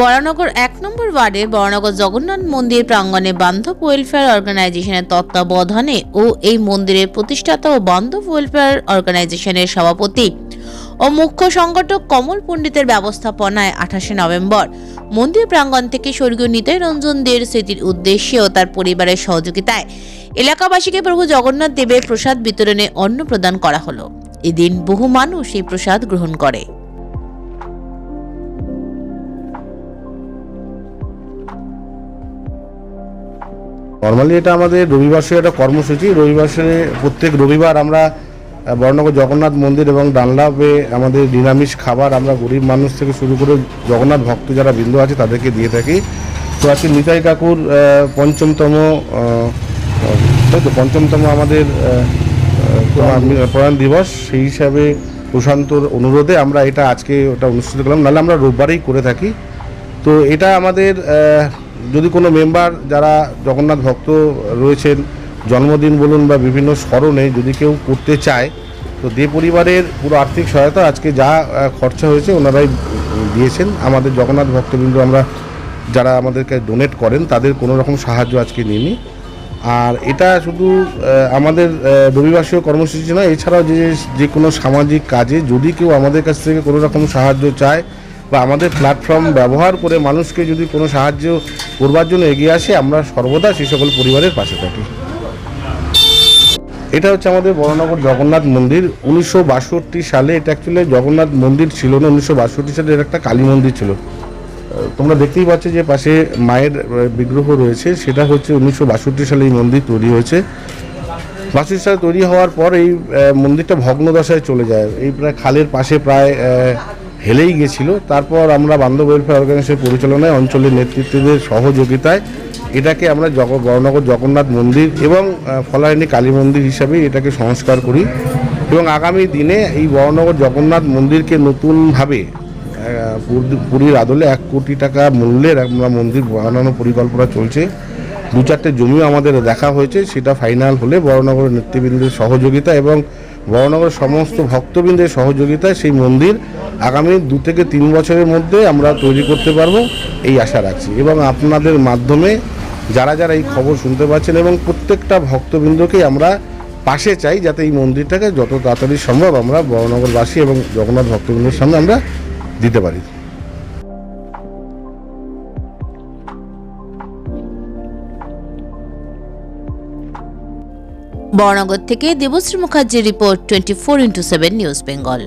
বরানগর এক নম্বর ওয়ার্ডের বরানগর জগন্নাথ মন্দির প্রাঙ্গণে বান্ধব ওয়েলফেয়ার অর্গানাইজেশনের তত্ত্বাবধানে ও এই মন্দিরের প্রতিষ্ঠাতা ও বান্ধব ওয়েলফেয়ার অর্গানাইজেশনের সভাপতি ও মুখ্য সংগঠক কমল পণ্ডিতের ব্যবস্থাপনায় আঠাশে নভেম্বর। মন্দির প্রাঙ্গণ থেকে স্বর্গীয় নিতাই রঞ্জন দের স্মৃতির উদ্দেশ্যে ও তার পরিবারের সহযোগিতায় এলাকাবাসীকে প্রভু জগন্নাথ দেবের প্রসাদ বিতরণে অন্ন প্রদান করা হলো। এদিন বহু মানুষ এই প্রসাদ গ্রহণ করে। নর্মালি এটা আমাদের রবিবাসে একটা কর্মসূচি। রবিবাসে প্রত্যেক রবিবার আমরা আহ, বর্ণনগর জগন্নাথ মন্দির এবং ডানলাভে আমাদের নিরামিষ খাবার আমরা গরিব মানুষ থেকে শুরু করে জগন্নাথ ভক্ত যারা বিন্দু আছে তাদেরকে দিয়ে থাকি। তো আজকে নিতাই কাকুর পঞ্চমতম তো পঞ্চমতম আমাদের প্রয়াণ দিবস। সেই হিসাবে প্রশান্তর অনুরোধে আমরা এটা আজকে ওটা অনুষ্ঠিত করলাম। নাহলে আমরা রোববারেই করে থাকি। তো এটা আমাদের যদি কোনো মেম্বার যারা জগন্নাথ ভক্ত রয়েছেন, জন্মদিন বলুন বা বিভিন্ন স্মরণে যদি কেউ করতে চায়, তো দে পরিবারের পুরো আর্থিক সহায়তা আজকে যা খরচা হয়েছে ওনারাই দিয়েছেন। আমাদের জগন্নাথ ভক্তবৃন্দ আমরা যারা আমাদেরকে ডোনেট করেন, তাদের কোনো রকম সাহায্য আজকে নিইনি। আর এটা শুধু আমাদের রবিবাসীয় কর্মসূচি নয়, এছাড়াও যে যে কোনো সামাজিক কাজে যদি কেউ আমাদের কাছ থেকে কোনো রকম সাহায্য চায় বা আমাদের প্ল্যাটফর্ম ব্যবহার করে মানুষকে যদি কোনো সাহায্য করবার জন্য এগিয়ে আসে, আমরা সর্বদা সেই সকল পরিবারের পাশে থাকি। এটা হচ্ছে আমাদের বড়নগর জগন্নাথ মন্দির। উনিশশো বাষট্টি সালে এটা অ্যাকচুয়ালি জগন্নাথ মন্দির ছিল না, উনিশশো বাষট্টি সালে এর একটা কালী মন্দির ছিল। তোমরা দেখতেই পাচ্ছ যে পাশে মায়ের বিগ্রহ রয়েছে, সেটা হচ্ছে উনিশশো বাষট্টি সালে এই মন্দির তৈরি হয়েছে। সালে তৈরি হওয়ার পর এই মন্দিরটা ভগ্নদশায় চলে যায়। এই প্রায় খালের পাশে প্রায় হেলেই গেছিল। তারপর আমরা বান্ধব ওয়েলফেয়ার অর্গানাইজেশনের পরিচালনায় অঞ্চলের নেতৃত্বদের সহযোগিতায় এটাকে আমরা জগ বড়নগর জগন্নাথ মন্দির এবং ফলায়নী কালী মন্দির হিসাবে এটাকে সংস্কার করি এবং আগামী দিনে এই বড়নগর জগন্নাথ মন্দিরকে নতুনভাবে পুরীর আদলে এক কোটি টাকা মূল্যের আমরা মন্দির বানানোর পরিকল্পনা চলছে। দু চারটে জমিও আমাদের দেখা হয়েছে, সেটা ফাইনাল হলে বড়নগরের নেতৃবৃন্দের সহযোগিতা এবং বড়নগরের সমস্ত ভক্তবৃন্দের সহযোগিতায় সেই মন্দির আগামী দু থেকে তিন বছরের মধ্যে আমরা তৈরি করতে পারব এই আশা রাখছি। এবং আপনাদের মাধ্যমে যারা যারা এই খবর শুনতে পাচ্ছেন এবং প্রত্যেকটা ভক্তবৃন্দকেই আমরা পাশে চাই যাতে এই মন্দিরটাকে যত তাড়াতাড়ি সম্ভব আমরা বড়নগরবাসী এবং জগন্নাথ ভক্তবৃন্দের সামনে আমরা দিতে পারি। বরানগর থেকে দেবশ্রী মুখার্জির report twenty four into seven news Bengal.